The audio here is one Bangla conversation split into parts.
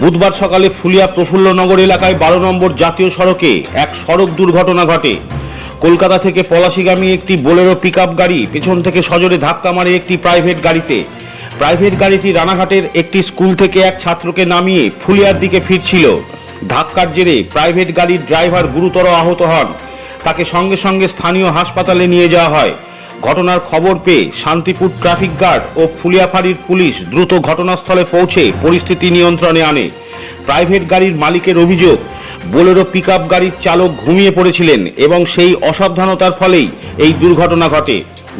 বুধবার সকালে ফুলিয়া প্রফুল্লনগর এলাকায় বারো নম্বর জাতীয় সড়কে এক সড়ক দুর্ঘটনা ঘটে। কলকাতা থেকে পলাশিগামী একটি বোলেরো পিকআপ গাড়ি পেছন থেকে সজোরে ধাক্কা মারে একটি প্রাইভেট গাড়িতে। প্রাইভেট গাড়িটি রানাঘাটের একটি স্কুল থেকে এক ছাত্রকে নামিয়ে ফুলিয়ার দিকে ফিরছিল। ধাক্কার জেরে প্রাইভেট গাড়ির ড্রাইভার গুরুতর আহত হন। তাকে সঙ্গে সঙ্গে স্থানীয় হাসপাতালে নিয়ে যাওয়া হয়। ঘটনার খবর পেয়ে শান্তিপুর ট্রাফিক গার্ড ও ফুলিয়াফাড়ির পুলিশ দ্রুত ঘটনাস্থলে পৌঁছে পরিস্থিতি নিয়ন্ত্রণে আনে। প্রাইভেট গাড়ির মালিকের অভিযোগ, বোলেরো পিকআপ গাড়ির চালক ঘুমিয়ে পড়েছিলেন এবং সেই অসাবধানতার ফলেই এই দুর্ঘটনা ঘটে।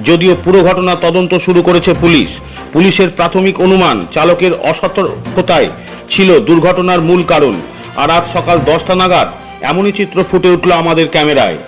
যদিও পুরো ঘটনা তদন্ত শুরু করেছে পুলিশ। পুলিশের প্রাথমিক অনুমান চালকের অসতর্কতায় ছিল দুর্ঘটনার মূল কারণ। আর আজ সকাল দশটা নাগাদ এমনই চিত্র ফুটে উঠল আমাদের ক্যামেরায়।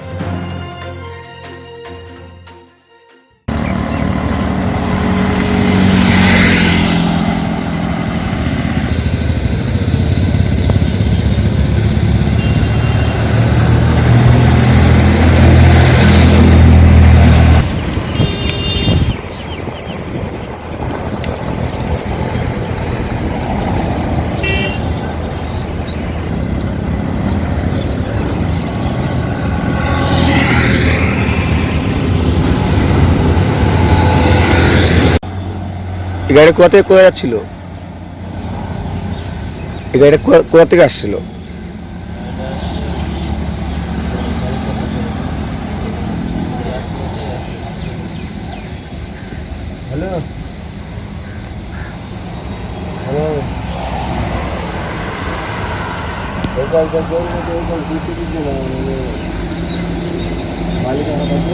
এই গাড়িটা কোথা থেকে কোথায় যাচ্ছিল? এই গাড়িটা কোথা- থেকে আসছিল? হ্যালো? হ্যালো? মালিক আমার কাছে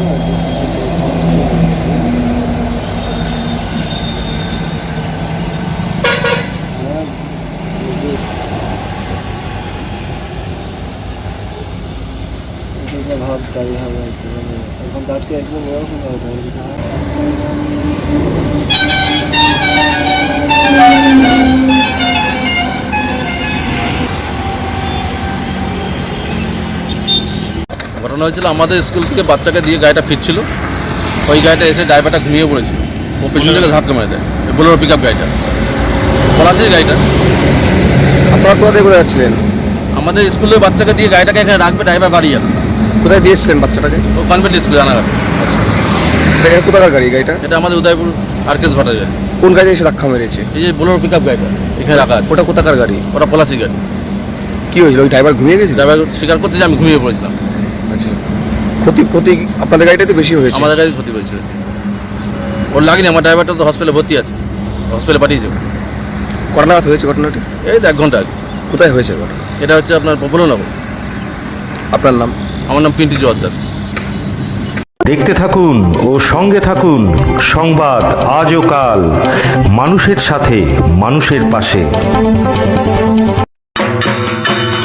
ভাব তাই হবে একটু মানে এখন তাকে একদম এরকম হবে ঘটনা হয়েছিল আমাদের স্কুল থেকে বাচ্চাকে দিয়ে গাড়িটা ফিরছিল। ওই গাড়িটা এসে ড্রাইভারটা ঘুমিয়ে পড়েছিল। ও পেছন থেকে ধাক্কা মেরে দেয় বোলেরো পিক আপ গাড়িটা। পলাশির গাড়িটা। আপনারা কোথা থেকে কোথায় যাচ্ছিলেন? আমাদের স্কুলের বাচ্চাকে দিয়ে গাড়িটাকে এখানে রাখবে ড্রাইভার বাড়ি যাবে। কোথায় দিয়েছিলেন বাচ্চাটাকে? ও কনভেন্ট স্কুলে জানাঘাট এটা কোথাকার গাড়ি গাড়িটা? এটা আমাদের উদয়পুর আরকেস ভট্টাচার্য কোন গাড়ি এসে ধাক্কা মেরেছে? এই যে বোলেরো পিক আপ গাড়িটা এখানে রাখা আছে। ওটা কোথাকার গাড়ি? ওটা পলাশি গাড়ি। কি হয়েছিল? ওই ড্রাইভার ঘুমিয়ে গেছিল? ড্রাইভার স্বীকার করতে যে আমি ঘুমিয়ে পড়েছিলাম। আচ্ছা। ক্ষতি ক্ষতি আপনাদের গাড়িটাতে বেশি হয়েছে? আমাদের গাড়ি ক্ষতি হয়েছে হয়েছে। ওর লাগেনি আমার ড্রাইভারটা তো হসপিটালে ভর্তি আছে। হসপিটালে পাঠিয়েছে। নাগাদ হয়েছে ঘটনাটি? এই তো এক ঘণ্টা আগে। কোথায় হয়েছে ঘটনা? এটা হচ্ছে আপনার প্রফুল্লনগর আপনার নাম? আমার নাম পিন্টি জোয়ারদার। দেখতে থাকুন ও সঙ্গে থাকুন সংবাদ আজ ও কাল, মানুষের সাথে, মানুষের পাশে।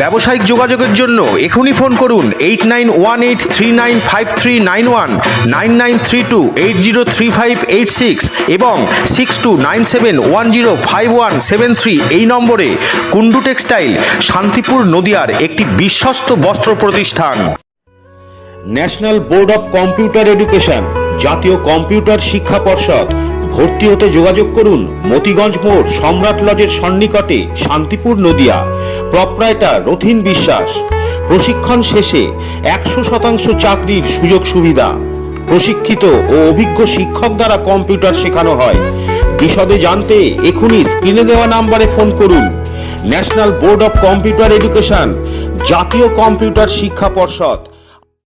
ব্যবসায়িক যোগাযোগের জন্য এখনই ফোন করুন eight nine one eight three nine five three nine one, nine nine three two, eight zero three five eight six এবং six two nine seven one zero five one seven three এই নম্বরে কুন্ডু টেক্সটাইল, শান্তিপুর নদিয়ার একটি বিশ্বস্ত বস্ত্র প্রতিষ্ঠান। National Board of Computer Education, জাতীয় কম্পিউটার শিক্ষা পর্ষদ। ভর্তি হতে যোগাযোগ করুন মতিগঞ্জ মোড় সম্রাট লজের সন্নিকটে শান্তিপুর নদিয়া। প্রপ্রাইটার রথিন বিশ্বাস। প্রশিক্ষণ শেষে একশো শতাংশ চাকরির সুযোগ সুবিধা। প্রশিক্ষিত ও অভিজ্ঞ শিক্ষক দ্বারা কম্পিউটার শেখানো হয়। বিশদে জানতে এখনই স্ক্রিনে দেওয়া নাম্বারে ফোন করুন। National Board of Computer Education, জাতীয় কম্পিউটার শিক্ষা পর্ষদ।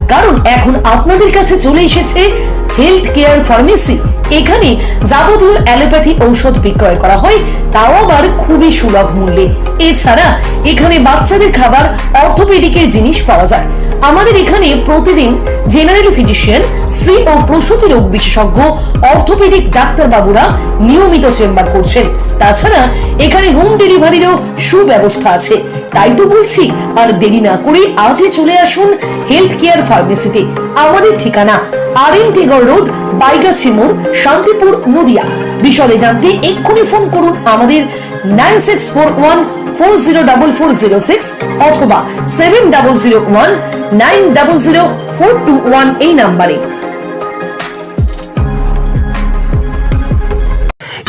কারণ এখন আপনাদের কাছে চলে এসেছে হেলথ কেয়ার ফার্মেসি এখানে যাবতীয় অ্যালোপ্যাথি ঔষধ বিক্রয় করা হয়, তাও আবার খুবই সুলভ মূল্যে। এছাড়া এখানে বাচ্চাদের খাবার অর্থোপেডিকের জিনিস পাওয়া যায়। আমাদের এখানে প্রতিদিন জেনারেল ফিজিশিয়ান স্ত্রী ও প্রসূতি রোগ বিশেষজ্ঞ, অর্থোপেডিক ডাক্তারবাবুরা নিয়মিত চেম্বার করছেন। তাছাড়া এখানে হোম ডেলিভারিরও সুব্যবস্থা আছে। তাই তো বলছি, আর দেরি না করে আজই চলে আসুন হেলথ কেয়ার ফার্মেসিতে আমাদের ঠিকানা R N Tagore road, Baigachhi মোড় শান্তিপুর, নদিয়া। বিশদে জানতে এক্ষুনি ফোন করুন আমাদের nine six four one four zero double four zero six অথবা seven double zero one nine double zero four two one এই নাম্বারে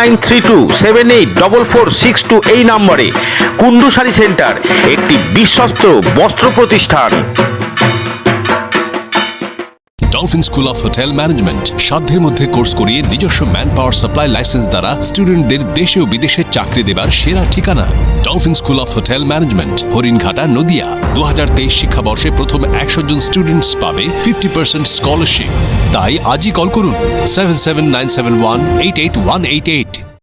nine three two seven eight double four six two এই নম্বরে কুন্ডু শাড়ি সেন্টার, একটি বিশ্বস্ত বস্ত্র প্রতিষ্ঠান। Dolphin School of Hotel Management সাধ্যের মধ্যে কোর্স করিয়ে নিজস্ব ম্যান পাওয়ার সাপ্লাই লাইসেন্স দ্বারা স্টুডেন্টদের দেশে ও বিদেশে চাকরি দেবার সেরা ঠিকানা। Dolphin School of Hotel Management Haringhata, Nadia. দু হাজার তেইশ শিক্ষাবর্ষে প্রথম একশো জন স্টুডেন্টস পাবে ফিফটি পার্সেন্ট স্কলারশিপ তাই আজই কল করুন seven seven nine seven one eight eight one eight eight